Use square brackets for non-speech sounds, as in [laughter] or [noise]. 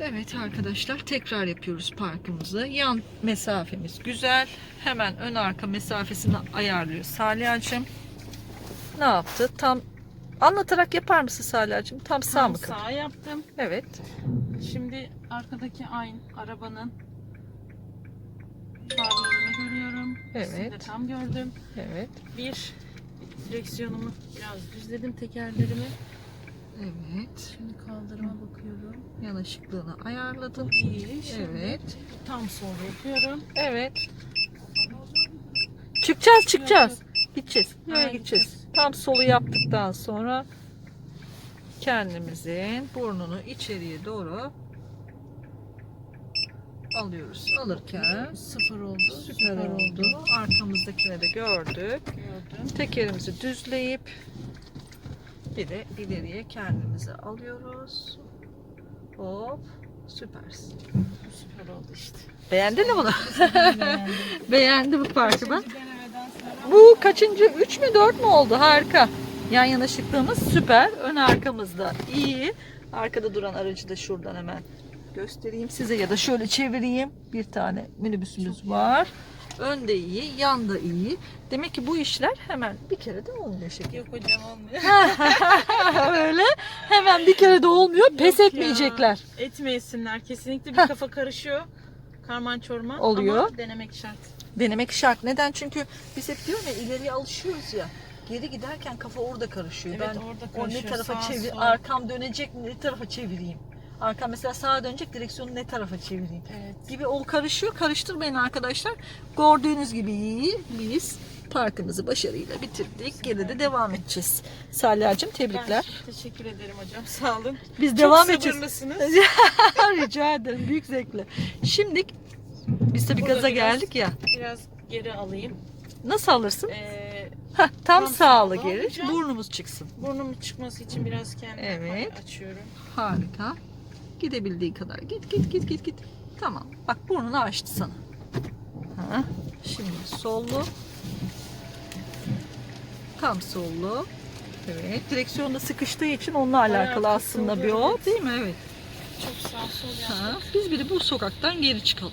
Evet arkadaşlar tekrar yapıyoruz parkımızı. Yan mesafemiz güzel. Hemen ön arka mesafesini ayarlıyor Saliha'cığım. Ne yaptı? Tam anlatarak yapar mısın Saliha'cığım? Tam sağ Tam mı kaldı? Sağ yaptım. Evet. Şimdi arkadaki aynı arabanın farlarını görüyorum. İkisini de Evet. tam gördüm. Evet. Bir direksiyonumu biraz düzledim tekerlerimi. Evet. Şimdi kaldırıma bakıyorum. Yan ışıklığını ayarladım. İyi. Şimdi Evet. tam sol yapıyorum. Evet. Çıkacağız çıkacağız. Yok, Gideceğiz. Nereye gideceğiz? gideceğiz. Tam solu yaptıktan sonra kendimizin burnunu içeriye doğru alıyoruz. Alırken Sıfır oldu. süper oldu. Arkamızdakini de gördük. Gördüm. Tekerimizi düzleyip bir de ileriye kendimizi alıyoruz. Hop. Süpersin. Süper oldu işte. Beğendin mi bunu? [laughs] Beğendi bu parkı sonra Bu kaçıncı? 3 mü 4 mü oldu? Harika. Yan yana şıklığımız süper. Ön arkamızda iyi. Arkada duran aracı da şuradan hemen göstereyim size ya da şöyle çevireyim. Bir tane minibüsümüz var. Ön de iyi, yan da iyi. Demek ki bu işler hemen bir kere de olmuyor şeker. Yok hocam olmuyor. [laughs] Öyle. Hemen bir kere de olmuyor. Pes Yok etmeyecekler. ya, Etmeyesinler. Kesinlikle bir kafa karışıyor. Karman çorman. Oluyor. Ama denemek şart. Denemek şart. Neden? Çünkü biz hep diyorum ya ileriye alışıyoruz ya. Geri giderken kafa orada karışıyor. Evet, ben orada o ne karışıyor. tarafa çevir, arkam dönecek ne tarafa çevireyim. Arkam mesela sağa dönecek direksiyonu ne tarafa çevireyim Evet. gibi o karışıyor. Karıştırmayın arkadaşlar. Gördüğünüz gibi biz parkımızı başarıyla bitirdik. Geri de devam edeceğiz. Saliha'cığım tebrikler. Ben teşekkür ederim hocam. Sağ olun. Biz Çok devam edeceğiz. [laughs] Rica ederim. Büyük zevkle. Şimdi biz tabii Burada gaza biraz- geldik ya. Biraz geri alayım. Nasıl alırsın? Ee, Heh, tam, tam sağlı geri. Burnumuz çıksın. burnumun çıkması için biraz kendimi Evet. açıyorum. Harika. Gidebildiği kadar. Git git git git git. Tamam. Bak burnunu açtı sana. Ha. Şimdi sollu. Tam sollu. Evet. Direksiyonda sıkıştığı için onunla alakalı aslında bir o. Değil mi? Evet. Çok sağ sol Ha. Biz bir de bu sokaktan geri çıkalım.